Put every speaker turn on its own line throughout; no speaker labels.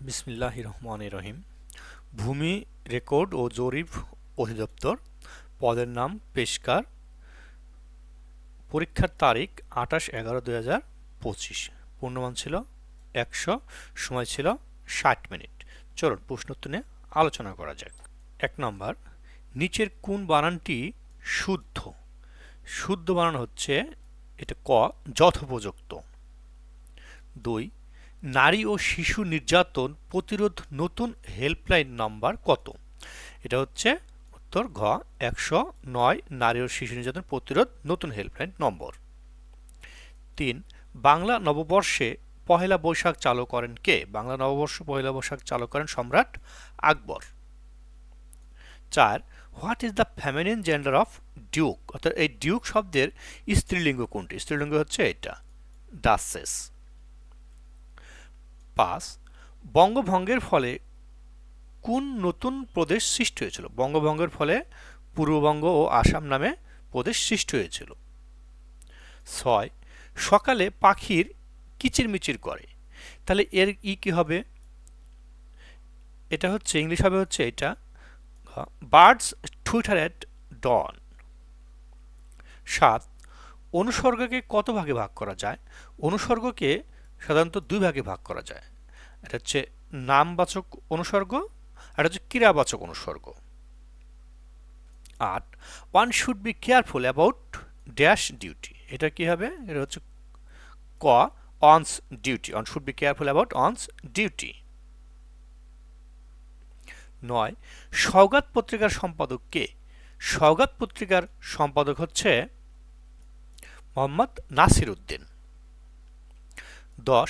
বিসমিল্লাহ রহমান রহিম। ভূমি, রেকর্ড ও জরিপ অধিদপ্তর, পদের নাম পেশকার। পরীক্ষার তারিখ আঠাশ এগারো দুই হাজার পঁচিশ। পূর্ণমান ছিল একশো, সময় ছিল ষাট মিনিট। চলুন প্রশ্নোত্তর নিয়ে আলোচনা করা যাক। এক নম্বর, নিচের কোন বানানটি শুদ্ধ? শুদ্ধ বানান হচ্ছে এটা ক, যথোপযুক্ত। দুই নারী ও শিশু নির্যাতন প্রতিরোধ নতুন হেল্পলাইন নাম্বার কত? এটা হচ্ছে উত্তর ঘ, একশো নয়, নারী ও শিশু নির্যাতন প্রতিরোধ নতুন হেল্পলাইন নম্বর তিন, বাংলা নববর্ষে পহেলা বৈশাখ চালু করেন কে? বাংলা নববর্ষ, পহেলা বৈশাখ চালু করেন সম্রাট আকবর। চার, what is the feminine gender of duke? অর্থাৎ এই ডিউক শব্দের স্ত্রীলিঙ্গ কোনটি? স্ত্রীলিঙ্গ হচ্ছে এটা ডাসেস পাঁচ বঙ্গভঙ্গের ফলে কোন নতুন প্রদেশ সৃষ্টি হয়েছিল? বঙ্গভঙ্গের ফলে পূর্ববঙ্গ ও আসাম নামে প্রদেশ সৃষ্টি হয়েছিল। ছয়, সকালে পাখির কিচিরমিচির করে। তাহলে এর ই কি হবে? এটা হচ্ছে, ইংলিশ হবে হচ্ছে এটা বার্ডস টুইটার অ্যাট ডন। সাত, অনুসর্গকে কত ভাগে ভাগ করা যায়? অনুসর্গকে সাধারণত দুই ভাগে ভাগ করা যায়। এটা হচ্ছে নামবাচক অনুসর্গ, আর হচ্ছে ক্রিয়াবাচক অনুসর্গ। আট one should be careful about dash duty এটা কি হবে? এটা হচ্ছে ক one's duty one should be careful about one's duty নয় সৌগাত পত্রিকার সম্পাদক কে? সৌগাত পত্রিকার সম্পাদক হচ্ছে মোহাম্মদ নাসির উদ্দিন দশ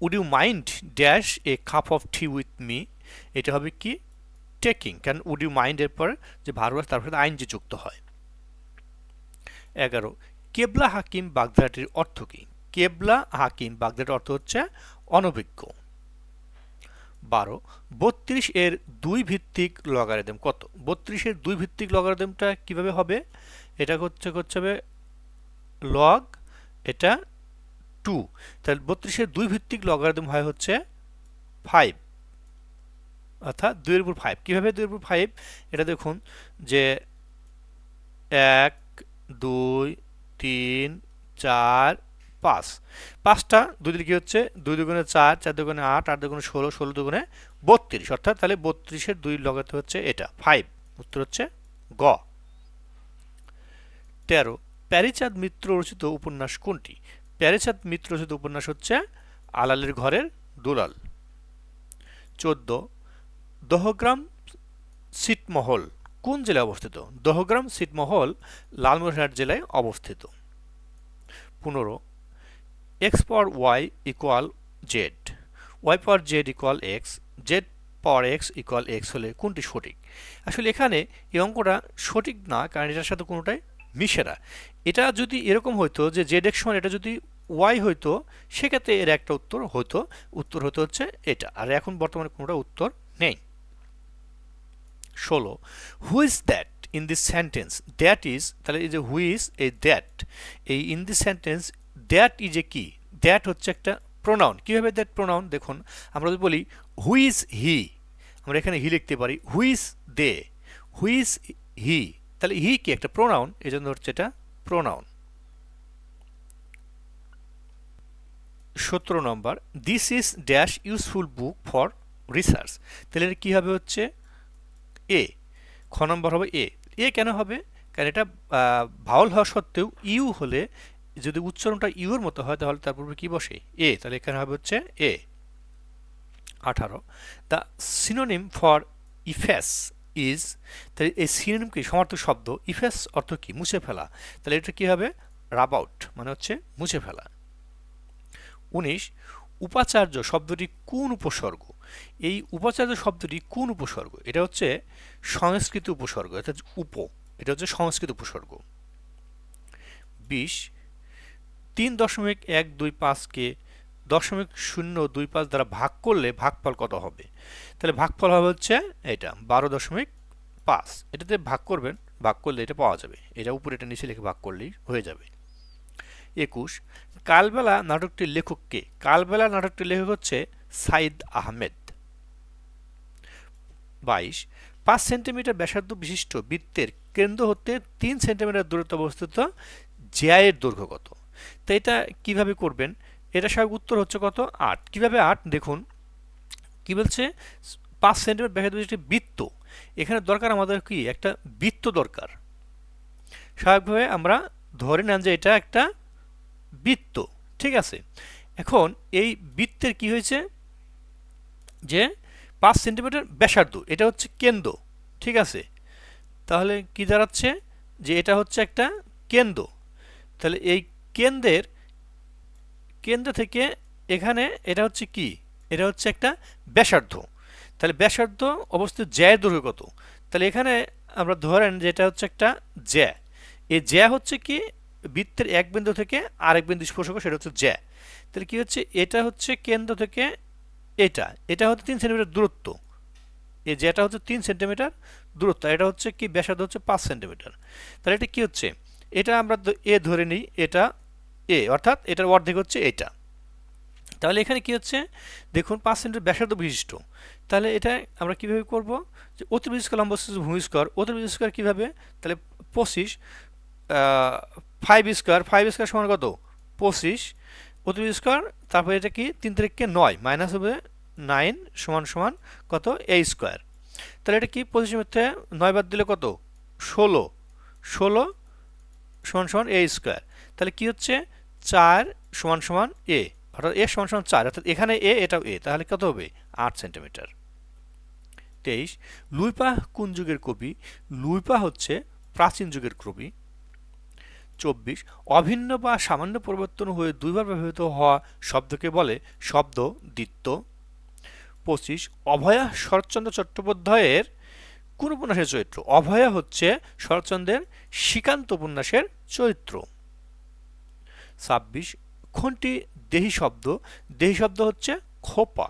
would you mind dash a cup of tea with me এটা হবে কি? টেকিং কারণ উড ইউ মাইন্ড এর পর যে ভার্ব তার সাথে আইন যে যুক্ত হয়? এগারো। কেবলা হাকিম বাগদাটির অর্থ কি? কেবলা হাকিম বাগদাটির অর্থ হচ্ছে অনভিজ্ঞ। বারো। বত্রিশ এর দুই ভিত্তিক লগারিদম কত? বত্রিশের দুই ভিত্তিক লগারিদমটা কীভাবে হবে? এটা হচ্ছে হচ্ছে লগ এটা টু তাহলে বত্রিশের দুই ভিত্তিক লগারিদম হয় হচ্ছে ফাইভ অর্থাৎ দুইয়ের উপর ফাইভ কীভাবে দুইয়ের উপর ফাইভ এটা দেখুন যে এক, দুই, তিন, চার, পাঁচ। পাঁচটা দুই দিকে হচ্ছে? দুই দুগুণে চার চার দুগুণে আট আট দুগুণে ষোলো ষোলো দুগুণে বত্রিশ। অর্থাৎ তাহলে বত্রিশের দুই লগাতে হচ্ছে এটা ফাইভ উত্তর হচ্ছে গ। তেরো, প্যারিচাঁদ মিত্র রচিত উপন্যাস কোনটি? প্যারিচাঁদ মিত্র রচিত উপন্যাস হচ্ছে আলালের ঘরের দুলাল। চোদ্দ, দহগ্রাম সিটমহল কোন জেলায় অবস্থিত? দহগ্রাম সিটমহল লালমনিরহাট জেলায় অবস্থিত। পনেরো, X power Y equal Z. Y power Z equal X, Z power X equal X হলে কোনটি সঠিক? আসলে এখানে এই অঙ্কটা সঠিক না, কারণ এটার সাথে কোনোটাই মিশে না এটা যদি এরকম হইতো যে জেড এক্স সমান এটা যদি ওয়াই হইতো, সেক্ষেত্রে এর একটা উত্তর হতো উত্তর হতে হচ্ছে এটা। আর এখন বর্তমানে কোনোটা উত্তর নেই। ষোলো। Who is that in this sentence that is তাহলে এই যে হু ইজ এই দ্যাট এই in this sentence that is এ কি দ্যাট হচ্ছে একটা প্রোনাউন কীভাবে দ্যাট প্রোনাউন দেখুন, আমরা যদি বলি হু ইজ হি আমরা এখানে হি লিখতে পারি। Who is they who is he তাহলে হি কি? একটা প্রোনাউন এই জন্য হচ্ছে এটা প্রোনাউন সতেরো নম্বর this is dash useful book for research তাহলে কী হবে হচ্ছে? এ খ নম্বর হবে এ এ কেন হবে? কারণ এটা ভাওয়াল হওয়া সত্ত্বেও ইউ হলে যদি উচ্চারণটা ইউর মতো হয়, তাহলে তার পূর্বে কী বসে? এ তাহলে এখানে হবে হচ্ছে এ আঠারো। The synonym for efface is তাহলে এই সিনোনিম কি? সমার্থক শব্দ। ইফেস অর্থ কি? মুছে ফেলা। তাহলে এটা কী হবে? রাব আউট মানে হচ্ছে মুছে ফেলা। উনিশ, উপাচার্য শব্দটি কোন উপসর্গ? এই উপাচার্য শব্দটি কোন উপসর্গ? এটা হচ্ছে সংস্কৃত উপসর্গ, অর্থাৎ উপ। এটা হচ্ছে সংস্কৃত উপসর্গ। বিশ, তিন দশমিক এক দুই পাঁচকে দশমিক শূন্য দুই পাঁচ দ্বারা ভাগ করলে ভাগফল কত হবে? তাহলে ভাগফল হবে হচ্ছে এটা, বারো দশমিক পাঁচ। এটাতে ভাগ করবেন, ভাগ করলে এটা পাওয়া যাবে। এটা উপরে এটা নিচে লিখে ভাগ করলেই হয়ে যাবে। একুশ, কালবেলা নাটকটির লেখক কে? কালবেলা নাটকটির লেখক হচ্ছে সাইদ আহমেদ। বাইশ, পাঁচ সেন্টিমিটার ব্যাসার্ধ বিশিষ্ট বৃত্তের কেন্দ্র হতে তিন সেন্টিমিটার দূরত্ব অবস্থিত জ্যায়ের দৈর্ঘ্য কত? তো এটা কীভাবে করবেন? এটা স্বাভাবিক উত্তর হচ্ছে কত আট। কীভাবে আট? দেখুন, কি বলছে? পাঁচ সেন্টিমিটার ব্যাসার্ধ বিশিষ্ট বৃত্ত। এখানে দরকার আমাদের কি? একটা বৃত্ত দরকার। স্বাভাবিকভাবে আমরা ধরে নেন যে এটা একটা বৃত্ত, ঠিক আছে? এখন এই বৃত্তের কি হয়েছে? যে পাঁচ সেন্টিমিটার ব্যাসার্ধ, এটা হচ্ছে কেন্দ্র, ঠিক আছে? তাহলে কি দাঁড়াচ্ছে? যে এটা হচ্ছে একটা কেন্দ্র। তাহলে এই কেন্দ্রের কেন্দ্র থেকে এখানে এটা হচ্ছে কি? এটা হচ্ছে একটা ব্যাসার্ধ। তাহলে ব্যাসার্ধ অবস্থিত জ্যায়ের দৈর্ঘ্য কত? তাহলে এখানে আমরা ধরেন যে এটা হচ্ছে একটা জ্যা। এই জ্যা হচ্ছে কি? বৃত্তের এক বিন্দু থেকে আরেক বিন্দু স্পর্শক, সেটা হচ্ছে জ্যা। তাহলে কি হচ্ছে? এটা হচ্ছে কেন্দ্র থেকে এটা। এটা হচ্ছে তিন সেন্টিমিটার দূরত্ব। এই জ্যাটা হচ্ছে তিন সেন্টিমিটার দূরত্ব। এটা হচ্ছে কি? ব্যাসার্ধ হচ্ছে পাঁচ সেন্টিমিটার। তাহলে এটা কি হচ্ছে? এটা আমরা এ ধরে নিই। এটা এ, অর্থাৎ এটার অর্ধেক হচ্ছে এটা। তাহলে এখানে কি হচ্ছে? দেখুন পাঁচ সেন্টের ব্যাসার্ধ বিশিষ্ট। তাহলে এটা আমরা কীভাবে করব? যে স্কোয়ার লম্ব ভূমিস্কর অতিবৃত্ত স্কোয়ার কীভাবে? তাহলে পঁচিশ ফাইভ স্কোয়ার ফাইভ স্কোয়ার সমান কত? পঁচিশ। অতিবৃত্ত স্কোয়ার, তারপরে এটা কি? তিন তারিখকে নয় মাইনাস হবে নাইন সমান সমান কত? এ স্কোয়ার তাহলে এটা কি? পঁচিশের মধ্যে নয় বাদ দিলে কত? ষোলো। ষোলো সমান সমান এ স্কোয়ার তাহলে কি হচ্ছে? চার সমান সমান এ। অর্থাৎ এ সমান সমান চার। অর্থাৎ এখানে এ, এটাও এ। তাহলে কত হবে? আট সেন্টিমিটার। তেইশ, লুইপা কোন যুগের কবি? লুইপা হচ্ছে প্রাচীন যুগের কবি। চব্বিশ, অভিন্ন বা সামান্য পরিবর্তন হয়ে দুইবার ব্যবহৃত হওয়া শব্দকে বলে শব্দ, দ্বিত্ব। পঁচিশ, অভয়া শরৎচন্দ্র চট্টোপাধ্যায়ের কোন উপন্যাসের চরিত্র? অভয়া হচ্ছে শরৎচন্দ্রের শ্রীকান্ত উপন্যাসের চরিত্র। ছাব্বিশ কোনটি দেহি শব্দ। দেহি শব্দ হচ্ছে খোপা।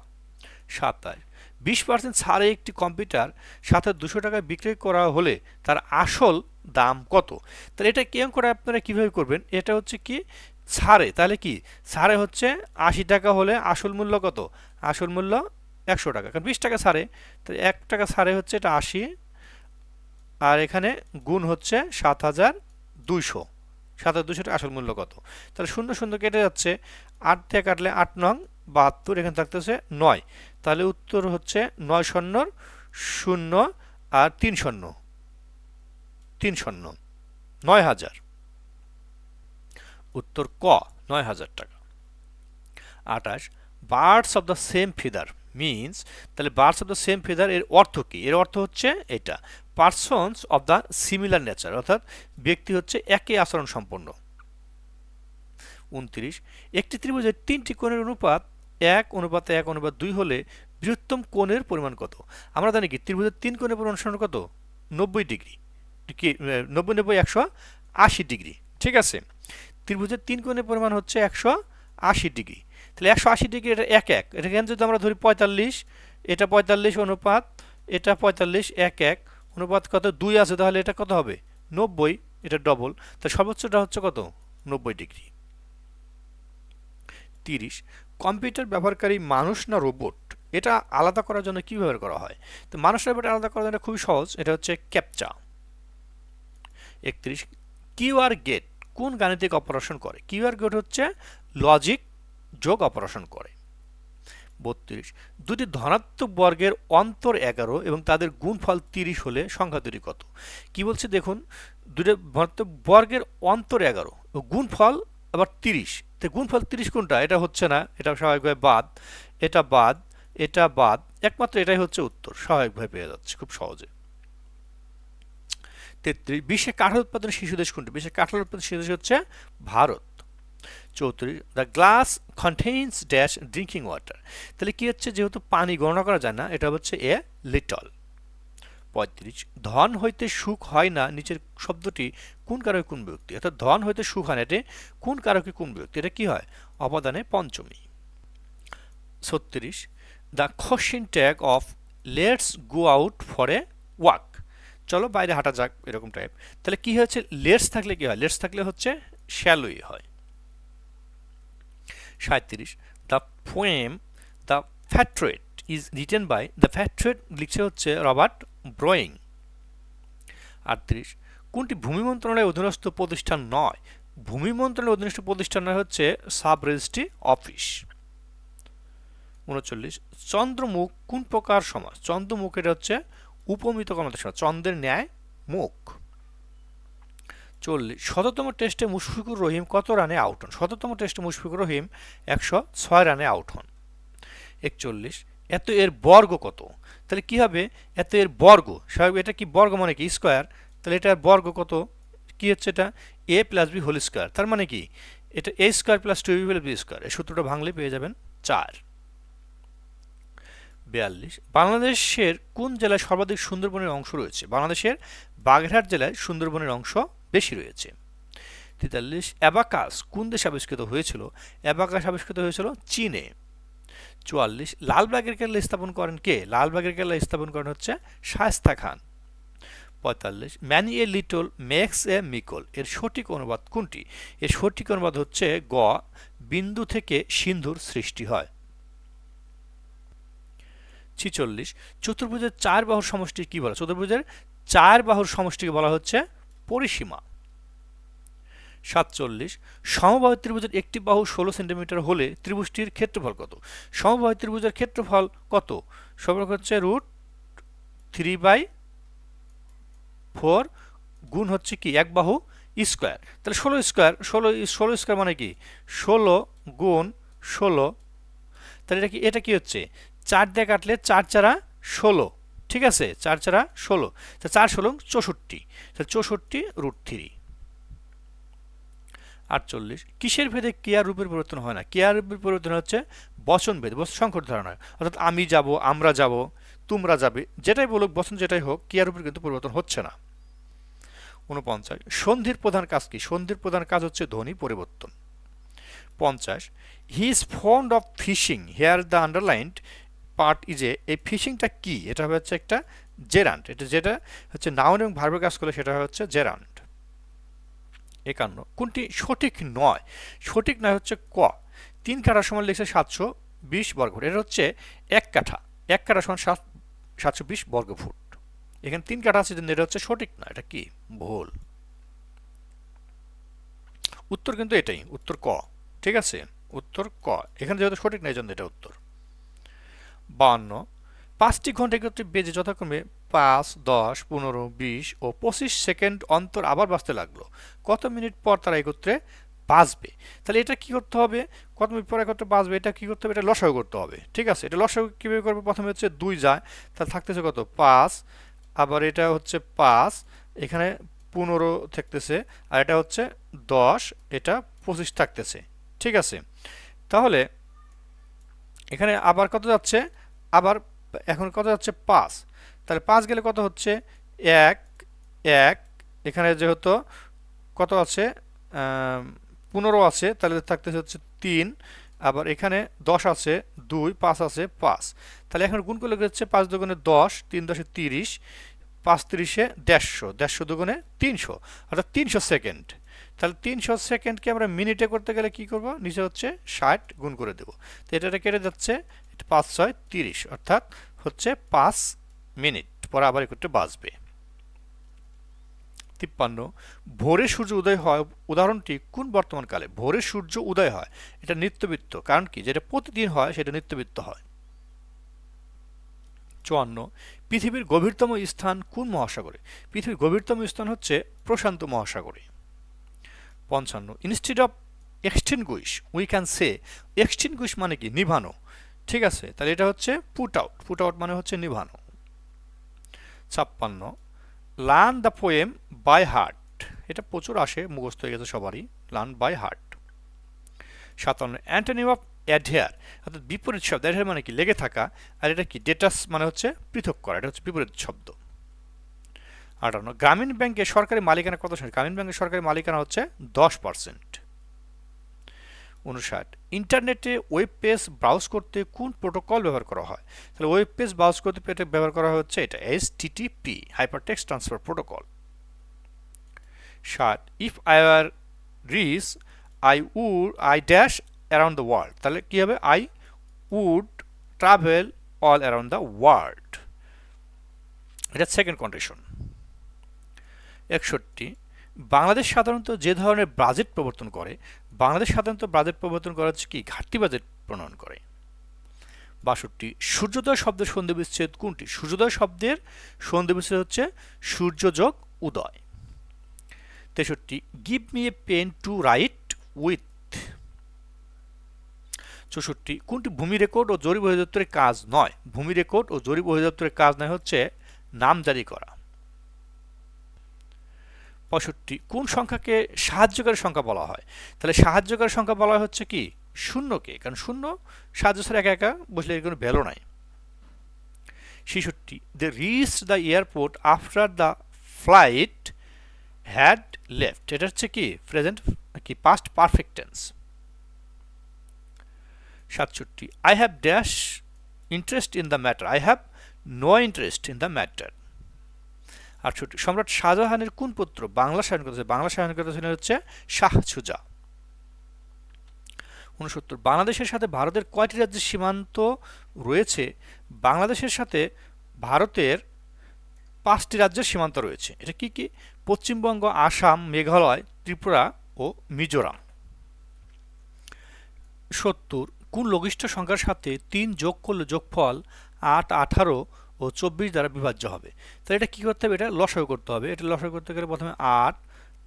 সাতাশ, বিশ পার্সেন্ট ছাড়ে একটি কম্পিউটার সাথে দুশো টাকায় বিক্রি করা হলে তার আসল দাম কত? তাহলে এটা কেমন করে আপনারা কীভাবে করবেন? এটা হচ্ছে কি ছাড়ে, তাহলে কি? ছাড়ে হচ্ছে আশি টাকা হলে আসল মূল্য কত? আসল মূল্য একশো টাকা। কারণ বিশ টাকা ছাড়ে তাহলে এক টাকা ছাড়ে হচ্ছে এটা আশি, আর এখানে গুণ হচ্ছে সাত হাজার দুইশো। সাত হাজার দুশো আসল মূল্য কত? তাহলে শূন্য শূন্য কেটে যাচ্ছে, আট থেকে কাটলে আট নং, বাহাত্তর, এখানে থাকতেছে নয়। তাহলে উত্তর হচ্ছে নয় শূন্যর শূন্য আর তিন শূন্য। তিন শূন্য। নয় হাজার। উত্তর ক, নয় হাজার টাকা। আঠাশ, birds of the same feather. Means তাহলে birds of the same feather এর অর্থ কী? এর অর্থ হচ্ছে এটা। Persons of the similar nature অর্থাৎ ব্যক্তি হচ্ছে একই আচরণ সম্পন্ন। উনত্রিশ। একটি ত্রিভুজের তিনটি কোণের অনুপাত এক অনুপাত এক, অনুপাত দুই হলে বৃহত্তম কোণের পরিমাণ কত? আমরা জানি কি, ত্রিভুজের তিন কোণের পরিমাণ কত? নব্বই ডিগ্রি। কি নব্বই নব্বই, একশো আশি ডিগ্রি। ঠিক আছে? ত্রিভুজের তিন কোণের পরিমাণ হচ্ছে একশো আশি ডিগ্রি। তাহলে একশো আশি ডিগ্রি এটা এক এক। এটা কেন যদি আমরা ধরি পঁয়তাল্লিশ, এটা পঁয়তাল্লিশ অনুপাত, এটা পঁয়তাল্লিশ এক এক, অনুপাত কত? দুই আছে, তাহলে এটা কত হবে? নব্বই, এটা ডবল তা সর্বোচ্চটা হচ্ছে কত? নব্বই ডিগ্রি। তিরিশ, কম্পিউটার ব্যবহারকারী মানুষ না রোবট? এটা আলাদা করার জন্য কী ব্যবহার করা হয়? তো মানুষ রোবট আলাদা করার জন্য খুবই সহজ, এটা হচ্ছে ক্যাপচা। একত্রিশ কিউআর গেট কোন গাণিতিক অপারেশন করে? কিউআর গেট হচ্ছে লজিক যোগ অপারেশন করে। বত্রিশ। দুটি ধনাত্মক বর্গের অন্তর এগারো এবং তাদের গুণফল তিরিশ হলে সংখ্যা দুটি কত? কি বলছে? দেখুন, দুটি ধনাত্মক বর্গের অন্তর এগারো গুণফল আবার তিরিশ। তো গুণফল তিরিশ কোনটা? এটা হচ্ছে না, এটা স্বাভাবিকভাবে বাদ, এটা বাদ এটা বাদ, একমাত্র এটাই হচ্ছে উত্তর স্বাভাবিকভাবে পেয়ে যাচ্ছে খুব সহজে। তেত্রিশ বিশ্বে কাঠের উৎপাদন শিশু দেশ কোনটি? বিশ্বে কাঠের উৎপাদন শিশু দেশ হচ্ছে ভারত। চৌত্রিশ the glass contains dash drinking water তাহলে কী হচ্ছে? যেহেতু পানি গণনা করা যায় না, এটা হচ্ছে এ লিটল পঁয়ত্রিশ, ধন হইতে সুখ হয় না, নিচের শব্দটি কোন কারকে কোন বিভক্তি? অর্থাৎ ধন হইতে সুখ হয় না, এটা কোন কারকে কোন বিভক্তি? এটা কি হয়? অবদানে পঞ্চমী। ছত্রিশ the question tag of let's go out for a walk চলো বাইরে হাঁটা যাক এরকম টাইপ তাহলে কি হচ্ছে লেটস থাকলে কি হয়? লেটস থাকলে হচ্ছে শ্যালোই হয়। সাঁত্রিশ the poem, the patriot is written by, the patriot লিখছে হচ্ছে রবার্ট ব্রোয়িং। আটত্রিশ, কোনটি ভূমি মন্ত্রণালয়ের অধীনস্থ প্রতিষ্ঠান নয়? ভূমি মন্ত্রণালয়ের অধীনস্থ প্রতিষ্ঠান হচ্ছে সাব রেজিস্ট্রি অফিস। উনচল্লিশ, চন্দ্রমুখ কোন প্রকার সমাজ? চন্দ্রমুখ এটা হচ্ছে উপমিত কর্মতা সমাজ, চন্দ্রের ন্যায় মুখ। চল্লিশ। শততম টেস্টে মুশফিকুর রহিম কত রানে আউট হন? শততম টেস্টে মুশফিকুর রহিম একশো ছয় রানে আউট হন। একচল্লিশ, এত এর বর্গ কত? তাহলে কি হবে? এত এর বর্গ স্বাভাবিক এটা কি বর্গ মানে কি? স্কোয়ার। তাহলে এটার বর্গ কত? কি হচ্ছে এটা? A plus B whole square তার মানে কি? এটা A square plus two B plus B square এই সূত্রটা ভাঙলে পেয়ে যাবেন চার। বিয়াল্লিশ, বাংলাদেশের কোন জেলায় সর্বাধিক সুন্দরবনের অংশ রয়েছে? বাংলাদেশের বাগেরহাট জেলায় সুন্দরবনের অংশ বেশি রয়েছে। তেতাল্লিশ, অ্যাবাকাস কোন দেশে আবিষ্কৃত হয়েছিল? অ্যাবাকাস আবিষ্কৃত হয়েছিল চীনে। চুয়াল্লিশ লালবাগের কেল্লা স্থাপন করেন কে? লালবাগের কেল্লা স্থাপন করেন হচ্ছে শায়স্তা খান। পঁয়তাল্লিশ many a little makes a mickle, এর সঠিক অনুবাদ কোনটি? এর সঠিক অনুবাদ হচ্ছে গ, বিন্দু থেকে সিন্ধুর সৃষ্টি হয়। ছিচল্লিশ, চতুর্ভুজের চার বাহুর সমষ্টি কি বলা? চতুর্ভুজের চার বাহুর সমষ্টিকে বলা হচ্ছে পরিসীমা। সাতচল্লিশ, সমবাহু ত্রিভুজের একটি বাহু ষোলো সেন্টিমিটার হলে ত্রিভুজটির ক্ষেত্রফল কত? সমবাহু ত্রিভুজের ক্ষেত্রফল কত? সবরক হচ্ছে রুট থ্রি বাই ফোর গুণ হচ্ছে কি? এক বাহু স্কোয়ার। তাহলে ষোলো স্কোয়ার, ষোলো ষোলো স্কোয়ার মানে কি? ষোলো গুণ ষোলো। তাহলে এটা কি এটা কি হচ্ছে? চার দিয়ে কাটলে চার চারা ষোলো। ঠিক আছে, চার চারা ষোলো। তা চার ষোলো চৌষট্টি। তাহলে চৌষট্টি রুট থ্রি আটচল্লিশ। কিসের ভেদে কেয়ার রূপের পরিবর্তন হয় না? কেয়ার রূপের পরিবর্তন হচ্ছে বচন ভেদ সংকট ধারণা। অর্থাৎ আমি যাব, আমরা যাব, তোমরা যাবে, যেটাই বলুক, বচন যেটাই হোক কেয়ার রূপের কিন্তু পরিবর্তন হচ্ছে না। উনপঞ্চাশ সন্ধির প্রধান কাজ কি? সন্ধির প্রধান কাজ হচ্ছে ধ্বনি পরিবর্তন। পঞ্চাশ। He is fond of fishing here the underlined part is এই ফিশিংটা কি? এটা হচ্ছে একটা জেরান্ট এটা যেটা হচ্ছে নাউন এবং ভার্বের কাজ করলে সেটা হচ্ছে জেরান্ট একান্ন। কোনটি সঠিক নয়? সঠিক নয় হচ্ছে ক। তিন কাঠার সমান লিখছে সাতশো বিশ বর্গফুট। এটা হচ্ছে এক কাঠা। এক কাঠা সমান সাত, সাতশো বিশ বর্গফুট। এখানে তিন কাঠা আছে এটা হচ্ছে সঠিক নয়। এটা কি? ভুল। উত্তর কিন্তু এটাই। উত্তর ক। ঠিক আছে? উত্তর ক। এখানে যেহেতু সঠিক নয় জন্য এটা উত্তর। বান্ন পাঁচটি ঘণ্টা একত্রে বেজে যথাক্রমে পাঁচ, দশ, পনেরো, বিশ ও পঁচিশ সেকেন্ড অন্তর আবার বাঁচতে লাগল। কত মিনিট পর তারা একত্রে বাঁচবে? তাহলে এটা কি করতে হবে? কত মিনিট পর একত্রে বাঁচবে? এটা কি করতে হবে? এটা লসাগু করতে হবে। ঠিক আছে? এটা লসাগু কীভাবে করবে? প্রথমে হচ্ছে দুই যায়। তাহলে থাকতেছে কত? পাঁচ। আবার এটা হচ্ছে পাঁচ। এখানে পনেরো থাকতেছে। আর এটা হচ্ছে দশ। এটা পঁচিশ থাকতেছে। ঠিক আছে? তাহলে এখানে আবার কত যাচ্ছে? আবার এখন কত যাচ্ছে? পাঁচ। তাহলে পাঁচ গেলে কত হচ্ছে? এক এক, এখানে যেহেতু কত আছে? পনেরো আছে, তাহলে থাকতেছে হচ্ছে তিন। আবার এখানে দশ আছে, দুই, পাঁচ আছে, পাঁচ। তাহলে এখন গুণ করলে হচ্ছে পাঁচ দুগুণে দশ, তিন দশে তিরিশ, পাঁচ তিরিশে দেড়শো দেড়শো দুগুণে তিনশো, অর্থাৎ তিনশো সেকেন্ড। তাহলে তিনশো সেকেন্ডকে আমরা মিনিটে করতে গেলে কি করব? নিচে হচ্ছে ষাট গুণ করে দেবো। তো এটা কেটে যাচ্ছে পাঁচ ছয় তিরিশ, অর্থাৎ হচ্ছে পাঁচ মিনিট। পরে আবার একটু বাঁচবে তিপ্পান্ন, ভোরে সূর্য উদয় হয়, উদাহরণটি কোন বর্তমান কালে? ভোরে সূর্য উদয় হয়, এটা নিত্যবৃত্ত। কারণ কি? যেটা প্রতিদিন হয়, সেটা নিত্যবৃত্ত হয়। চুয়ান্ন, পৃথিবীর গভীরতম স্থান কোন মহাসাগরে? পৃথিবীর গভীরতম স্থান হচ্ছে প্রশান্ত মহাসাগরে। পঞ্চান্ন। Instead of extinguish we can say extinguish মানে কি? নিভানো। ঠিক আছে? তাহলে এটা হচ্ছে পুট আউট পুট আউট মানে হচ্ছে নিভানো। ছাপ্পান্ন। Learn the poem by heart এটা প্রচুর আসে, মুখস্থ হয়ে গেছে সবারই। লার্ন বাই হার্ট সাতান্ন। অ্যান্টনি অফ অ্যাডহেয়ার অর্থাৎ বিপরীত শব্দ। অ্যাডহেয়ার মানে কি? লেগে থাকা। আর এটা কি? ডেটাস মানে হচ্ছে পৃথক করা। এটা হচ্ছে বিপরীত শব্দ। আটান্ন। গ্রামীণ ব্যাংকে সরকারি মালিকানা কত গ্রামীণ ব্যাংকের সরকারি মালিকানা হচ্ছে দশ পার্সেন্ট উনষাট। ইন্টারনেটে ওয়েব পেজ ব্রাউজ করতে কোন প্রোটোকল ব্যবহার করা হয়? তাহলে ওয়েব পেজ ব্রাউজ করতে পেটে ব্যবহার করা হচ্ছে এটা S TTP hypertext transfer protocol ষাট। If I were rich I would I dash around the world তাহলে কী হবে? I would travel all around the world এটা সেকেন্ড কন্ডিশন একষট্টি, বাংলাদেশ সাধারণত যে ধরনের বাজেট প্রবর্তন করে, বাংলাদেশ সাধারণত বাজেট প্রবর্তন করা হচ্ছে কি? ঘাটতি বাজেট প্রণয়ন করে। বাষট্টি, সূর্যোদয় শব্দের সন্ধি বিচ্ছেদ কোনটি? সূর্যোদয় শব্দের সন্ধি বিচ্ছেদ হচ্ছে সূর্যযোগ উদয়। তেষট্টি give me a pen to write with চৌষট্টি, কোনটি ভূমি রেকর্ড ও জরিপ অধিদপ্তরের কাজ নয়? ভূমি রেকর্ড ও জরিপ অধিদপ্তরের কাজ নয় হচ্ছে নাম জারি করা। পঁয়ষট্টি, কোন সংখ্যাকে সাহায্যকারী সংখ্যা বলা হয়? তাহলে সাহায্যকারী সংখ্যা বলা হচ্ছে কি? শূন্যকে, কারণ শূন্য সাহায্য ছাড়া একা একা বসলে এর কোনো ভ্যালু নাই। ছেষট্টি they reach the airport after the flight had left এটা হচ্ছে কি? প্রেজেন্ট কি? পাস্ট পারফেক্ট টেন্স সাতষট্টি I have dash interest in the matter I have no interest in the matter আটষট্টি সম্রাট শাহজাহানের কোন পুত্র বাংলা শাসনকর্তা বাংলা শাসনকর্তা ছিলেন হচ্ছে শাহ সুজা। উনসত্তর বাংলাদেশের সাথে ভারতের কয়টি রাজ্যের সীমান্ত রয়েছে? বাংলাদেশের সাথে ভারতের পাঁচটি রাজ্যের সীমান্ত রয়েছে। এটা কি কি? পশ্চিমবঙ্গ, আসাম, মেঘালয়, ত্রিপুরা ও মিজোরাম। সত্তর, কোন লঘিষ্ঠ সংখ্যার সাথে তিন যোগ করলে যোগফল আট আঠারো ও চব্বিশ দ্বারা বিভাজ্য হবে। তাহলে এটা কী করতে হবে? এটা লসাগু করতে হবে। এটা লসাগু করতে গেলে প্রথমে আট,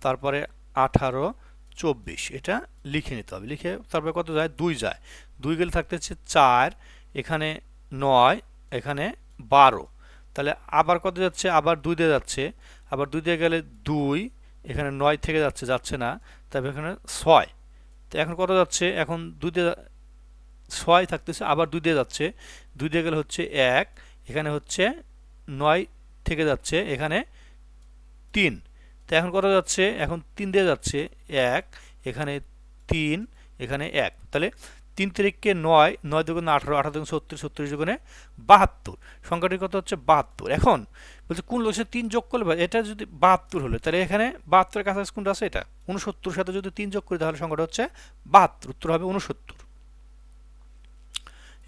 তারপরে আঠারো, চব্বিশ। এটা লিখে নিতে হবে। লিখে তারপরে কত যায়? দুই যায়। দুই গেলে থাকতে হচ্ছে চার, এখানে নয়, এখানে বারো। তাহলে আবার কত যাচ্ছে? আবার দুই দিয়ে যাচ্ছে। আবার দুই দিয়ে গেলে দুই, এখানে নয় থেকে যাচ্ছে যাচ্ছে না। তারপর এখানে ছয়। তো এখন কত যাচ্ছে? এখন দুই দিয়ে ছয় থাকতেছে, আবার দুই দিয়ে যাচ্ছে। দুই দিয়ে গেলে হচ্ছে এক এখানে হচ্ছে নয় থেকে যাচ্ছে, এখানে তিন। তো এখন কত যাচ্ছে? এখন তিন দিয়ে যাচ্ছে এক, এখানে তিন, এখানে এক। তাহলে তিন তারিখকে নয় নয় দুগুণ আঠারো আঠারো দুগুণ ছত্রিশ ছত্রিশ দুগুণে বাহাত্তর। সংখ্যাটির কত হচ্ছে? বাহাত্তর। এখন বলছে কোন লোকের তিন যোগ করলে এটা যদি বাহাত্তর হলে, তাহলে এখানে বাহাত্তরের কাছাকাছি কোনটা আছে? এটা। উনসত্তর সাথে যদি তিন যোগ করি, তাহলে সংখ্যাটা হচ্ছে বাহাত্তর। উত্তর হবে উনসত্তর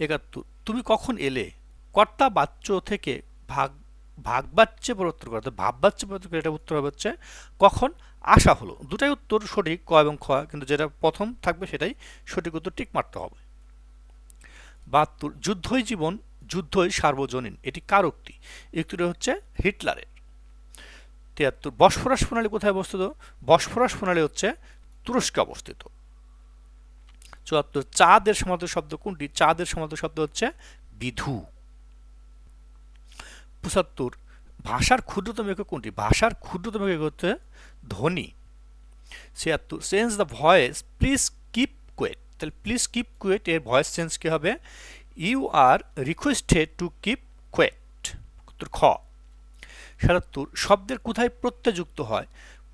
একাত্তর। তুমি কখন এলে? কর্তা বাচ্চ থেকে ভাগ ভাগ বাচ্চে পরিবর্তন ভাব বাচ্চে পরিবর্তন করে, এটা উত্তর হবে হচ্ছে কখন আশা হলো। দুটাই উত্তর সঠিক, ক এবং খ, কিন্তু যেটা প্রথম থাকবে সেটাই সঠিক উত্তর টিক মারতে হবে। বাহাত্তর, যুদ্ধই জীবন, যুদ্ধই সার্বজনীন, এটি কার উক্তি? হচ্ছে হিটলারের। তিয়াত্তর, বসফরাস প্রণালী কোথায় অবস্থিত? বসফরাস প্রণালী হচ্ছে তুরস্কে অবস্থিত। চুয়াত্তর, চাঁদের সমান্তর শব্দ কোনটি? চাঁদের সমান্তর শব্দ হচ্ছে বিধু। পঁচাত্তর ভাষার ক্ষুদ্রতম একক কোনটি? ভাষার ক্ষুদ্রতম একক হচ্ছে ধ্বনি। ছিয়াত্তর change the voice please keep quiet তাহলে প্লিজ কিপ কুয়েট এর ভয়েস চেঞ্জ কী হবে? You are requested to keep quiet খ। সাতাত্তর, শব্দের কোথায় প্রত্যয়যুক্ত হয়?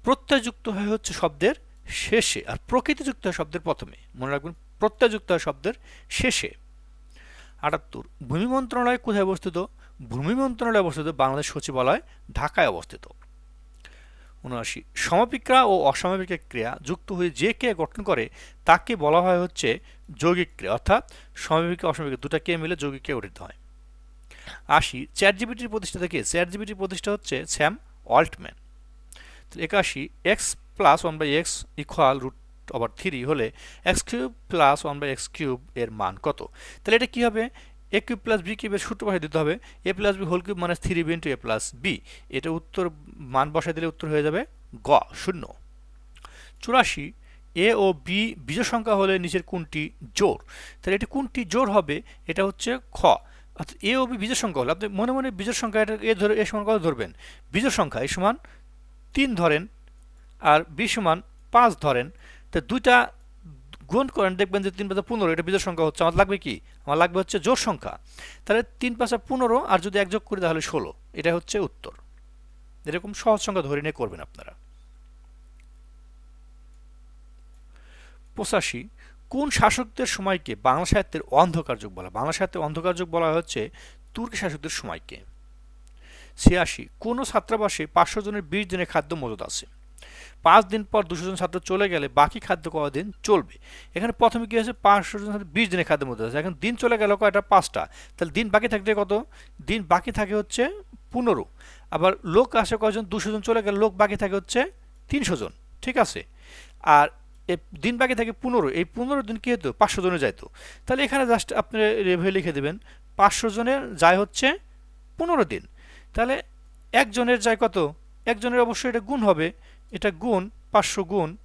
প্রত্যয়যুক্ত হয় হচ্ছে শব্দের শেষে, আর প্রকৃতিযুক্ত হয় শব্দের প্রথমে। মনে রাখবেন, প্রত্যয়যুক্ত হয় শব্দের শেষে। আটাত্তর, ভূমি মন্ত্রণালয় কোথায় অবস্থিত? ভূমি মন্ত্রণালয়ে অবস্থিত বাংলাদেশ সচিবালয় ঢাকায় অবস্থিত। উনআশি সমাপিক্রিয়া ও অসমাপিকা ক্রিয়া যুক্ত হয়ে যে ক্রিয়া গঠন করে, তাকে বলা হয় হচ্ছে যৌগিক ক্রিয়া, অর্থাৎ সমাপিকা অসমাপিকা দুটা ক্রিয়া মিলে যৌগিক ক্রিয়া গঠিত হয়। আশি চ্যাট জিবিটির প্রতিষ্ঠা থেকে চ্যাট জিবিটির প্রতিষ্ঠা হচ্ছে স্যাম অল্টম্যান। একাশি X plus one by X equal root over three হলে X cube plus one by X cube এর মান কত? তাহলে এটা কী হবে? এ কিউব প্লাস বি কিউবের সূত্র বসাই দিতে হবে। A plus B whole cube minus three B into A plus B এটা উত্তর, মান বসাই দিলে উত্তর হয়ে যাবে গ, শূন্য। চুরাশি এ ও বি বীজ সংখ্যা হলে নিচের কোনটি জোর তাহলে এটি কোনটি জোর হবে? এটা হচ্ছে খ। অর্থাৎ এ ও বি বীজের সংখ্যা হলে, আপনি মনে মনে বীজের সংখ্যা এটা এ ধরে এ সমান কত ধরবেন? বীজের সংখ্যা এই সমান তিন ধরেন আর বি সমান পাঁচ ধরেন। তো দুইটা গুণ করেন, দেখবেন যে তিন পাঁচা পনেরো, এটা বিজোড় সংখ্যা হচ্ছে। আমার লাগবে কি? আমার লাগবে হচ্ছে জোর সংখ্যা। তাহলে তিন পাঁচা পনেরো আর যদি এক যোগ করি তাহলে ষোলো। এটা হচ্ছে উত্তর। এরকম সহজ সংখ্যা ধরে নিয়ে করবেন আপনারা। পঁচাশি, কোন শাসকদের সময়কে বাংলা সাহিত্যের অন্ধকার যুগ বলা বাংলা সাহিত্যের অন্ধকার যুগ বলা হচ্ছে তুর্কি শাসকদের সময়কে। ছিয়াশি, কোনো ছাত্রাবাসে পাঁচশো জনের বিশ দিনের খাদ্য মজুদ আছে? পাঁচ দিন পর দুশো জন ছাত্র চলে গেলে বাকি খাদ্য কদিন চলবে? এখানে প্রথমে কি হয়েছে? পাঁচশো জন ছাত্র বিশ দিনের খাদ্যের মধ্যে আছে। এখন দিন চলে গেল কয়টা পাঁচটা। তাহলে দিন বাকি থাকতে কত? দিন বাকি থাকে হচ্ছে পনেরো। আবার লোক আসে কয়জন? দুশো জন চলে গেলে লোক বাকি থাকে হচ্ছে তিনশো জন। ঠিক আছে? আর দিন বাকি থাকে পনেরো। এই পনেরো দিন কী হতো পাঁচশো জনে যাইতো। তাহলে এখানে জাস্ট আপনি রেভে লিখে দেবেন। পাঁচশো জনের যায় হচ্ছে পনেরো দিন। তাহলে একজনের যায় কত? একজনের অবশ্যই এটা গুণ হবে। এটা গুণ, পাঁচশো গুণ।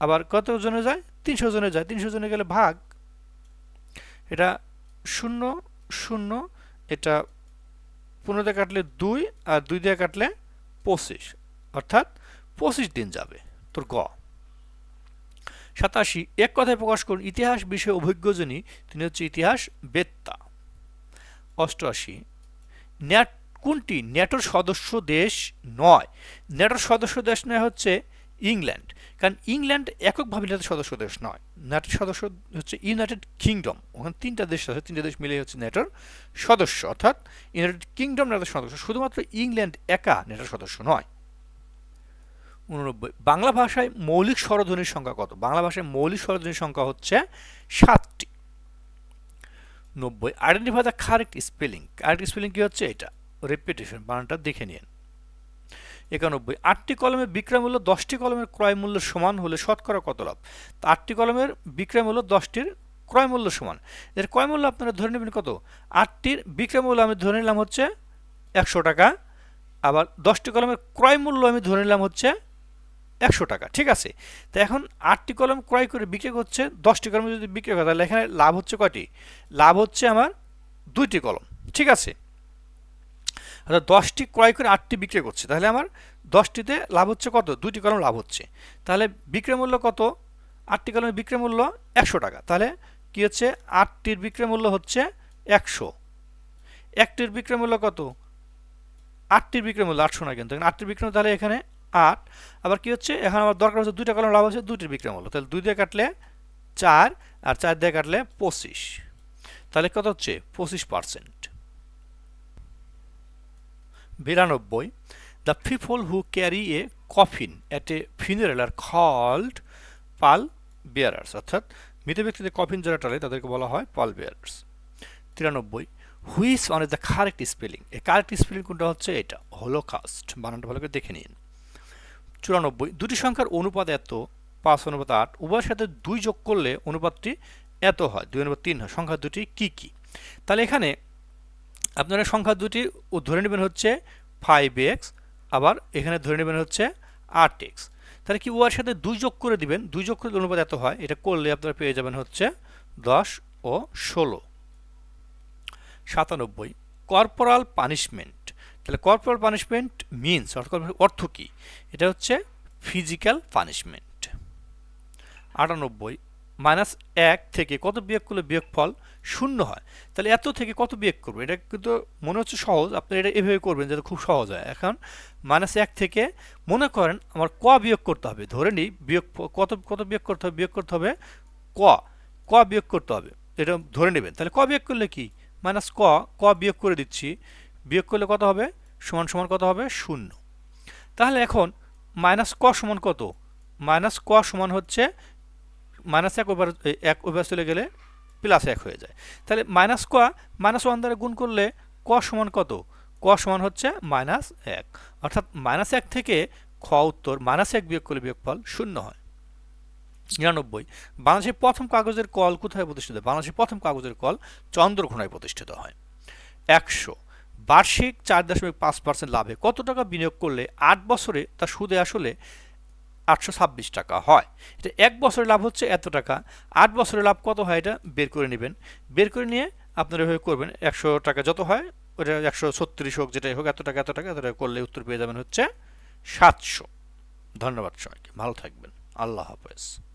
আবার কত জনে যায়? তিনশো জনে যায়। তিনশো জনে গেলে ভাগ। এটা শূন্য শূন্য, এটা পনেরো দিয়ে কাটলে দুই আর দুই দিয়ে কাটলে পঁচিশ। অর্থাৎ পঁচিশ দিন যাবে তোর গ। সাতাশি, এক কথায় প্রকাশ করুন, ইতিহাস বিষয়ে অভিজ্ঞজনী তিনি হচ্ছে ইতিহাস বেত্তা। অষ্টআশি, ন্যাট কোনটি? ন্যাটোর সদস্য দেশ নয়। ন্যাটোর সদস্য দেশ নয় হচ্ছে ইংল্যান্ড। কারণ ইংল্যান্ড এককভাবে ন্যাটোর সদস্য দেশ নয়। ন্যাটোর সদস্য হচ্ছে ইউনাইটেড কিংডম। ওখানে তিনটা দেশ আছে, তিনটা দেশ মিলে হচ্ছে ন্যাটোর সদস্য। অর্থাৎ ইউনাইটেড কিংডম ন্যাটোর সদস্য। শুধুমাত্র ইংল্যান্ড একা ন্যাটোর সদস্য নয়। উননব্বই। বাংলা ভাষায় মৌলিক স্বরধ্বনির সংখ্যা কত? বাংলা ভাষায় মৌলিক স্বরধ্বনির সংখ্যা হচ্ছে সাতটি। নব্বই। Identify the correct spelling. Correct spelling কি হচ্ছে? এটা। রেপিটেশন বানানটা দেখে নিন একানব্বই, আটটি কলমের বিক্রয় মূল্য দশটি কলমের ক্রয় মূল্য সমান হলে শতকরা কত লাভ? তো আটটি কলমের বিক্রয় মূল্য দশটির ক্রয় মূল্য সমান। এর ক্রয় মূল্য আপনারা ধরে নেবেন কত? আটটির বিক্রয় মূল্য আমি ধরে নিলাম হচ্ছে একশো টাকা, আবার দশটি কলমের ক্রয় মূল্য আমি ধরে নিলাম হচ্ছে একশো টাকা, ঠিক আছে? তো এখন আটটি কলম ক্রয় করে বিক্রি করছে দশটি কলম যদি বিক্রি করে তাহলে এখানে লাভ হচ্ছে কয়টি? লাভ হচ্ছে আমার দুইটি কলম, ঠিক আছে? অর্থাৎ দশটি ক্রয় করে আটটি বিক্রি করছে। তাহলে আমার দশটিতে লাভ হচ্ছে কত? দুইটি কলম লাভ হচ্ছে। তাহলে বিক্রয় মূল্য কত? আটটি কলমের বিক্রয় মূল্য একশো টাকা। তাহলে কী হচ্ছে? আটটির বিক্রয় মূল্য হচ্ছে একশো। একটির বিক্রয় মূল্য কত? আটটির বিক্রয় মূল্য আটশো না কিন্তু। আটটির বিক্রয় তাহলে এখানে আট। আবার কি হচ্ছে? এখন আমার দরকার হচ্ছে দুইটা কলম লাভ হচ্ছে দুইটির বিক্রয় মূল্য। তাহলে দুই দিয়ে কাটলে চার আর চার দিয়ে কাটলে পঁচিশ। তাহলে কত হচ্ছে? পঁচিশ পার্সেন্ট। বিরানব্বই the people who carry a coffin at a funeral are called pall bearers অর্থাৎ মৃত ব্যক্তিদের কফিন যারা টালে তাদেরকে বলা হয় পাল বিয়ারার্স তিরানব্বই which one is the correct spelling এই কারেক্ট স্পেলিং কোনটা হচ্ছে? এটা হলোকাস্ট বানানটা ভালো করে দেখে নিন। চুরানব্বই, দুটি সংখ্যার অনুপাত এত, পাঁচ, অনুপাত আট। উভয়ের সাথে দুই যোগ করলে অনুপাতটি এত হয়, দুই, অনুপাত তিন হয়। সংখ্যা দুটি কি কি? তাহলে এখানে আপনারা সংখ্যা দুটি ধরে নেবেন হচ্ছে ফাইভ এক্স আবার এখানে ধরে নেবেন হচ্ছে আট এক্স তাহলে কি উহার সাথে দুই যোগ করে দিবেন? দুই যোগ করে অনুপাত এত হয়? এটা করলে আপনারা পেয়ে যাবেন হচ্ছে দশ ও ষোলো। সাতানব্বই। কর্পোরাল পানিশমেন্ট তাহলে কর্পোরাল পানিশমেন্ট মিনস অর্থ কী? এটা হচ্ছে ফিজিক্যাল পানিশমেন্ট আটানব্বই। মাইনাস এক থেকে কত বিয়োগ করলে বিয়োগফল? শূন্য হয়। তাহলে এত থেকে কত বিয়োগ করব? এটা কিন্তু মনে হচ্ছে সহজ। আপনি এটা এভাবে করবেন যাতে খুব সহজ হয়। এখন মাইনাস এক থেকে মনে করেন আমার ক বিয়োগ করতে হবে। ধরে নিই বিয়োগ কত কত বিয়োগ করতে হবে? বিয়োগ করতে হবে ক। ক বিয়োগ করতে হবে। এটা ধরে নেবেন। তাহলে ক বিয়োগ করলে কি? মাইনাস ক ক বিয়োগ করে দিচ্ছি। বিয়োগ করলে কত হবে? সমান সমান কত হবে? শূন্য। তাহলে এখন মাইনাস ক সমান কত? মাইনাস ক সমান হচ্ছে মাইনাস এক ওভার এক ওভার চলে গেলে প্লাস এক হয়ে যায়। তাহলে মাইনাস ক মাইনাস ওয়ান দ্বারা গুণ করলে ক সমান কত? ক সমান হচ্ছে মাইনাস এক। অর্থাৎ মাইনাস এক থেকে খ উত্তর মাইনাস এক বিয়োগ করলে বিয়োগফল শূন্য হয়। নিরানব্বই। বাংলাদেশের প্রথম কাগজের কল কোথায় প্রতিষ্ঠিত? বাংলাদেশের প্রথম কাগজের কল চন্দ্রঘোনায় প্রতিষ্ঠিত হয়। একশো। বার্ষিক চার দশমিক পাঁচ পার্সেন্ট লাভে কত টাকা বিনিয়োগ করলে আট বছরে তা সুদে আসলে আটশো ছাব্বিশ টাকা হয়। এটা এক বছরে লাভ হচ্ছে এত টাকা। আট বছরে লাভ কত হয় এটা? বের করে নেবেন। বের করে নিয়ে আপনারা এভাবে করবেন। একশো টাকা যত হয়, ওটা একশো ছত্রিশ হোক, যেটাই হোক, এত টাকা এত টাকা এত টাকা করলে উত্তর পেয়ে যাবেন হচ্ছে সাতশো। ধন্যবাদ সবাইকে। ভালো থাকবেন। আল্লাহ হাফেজ।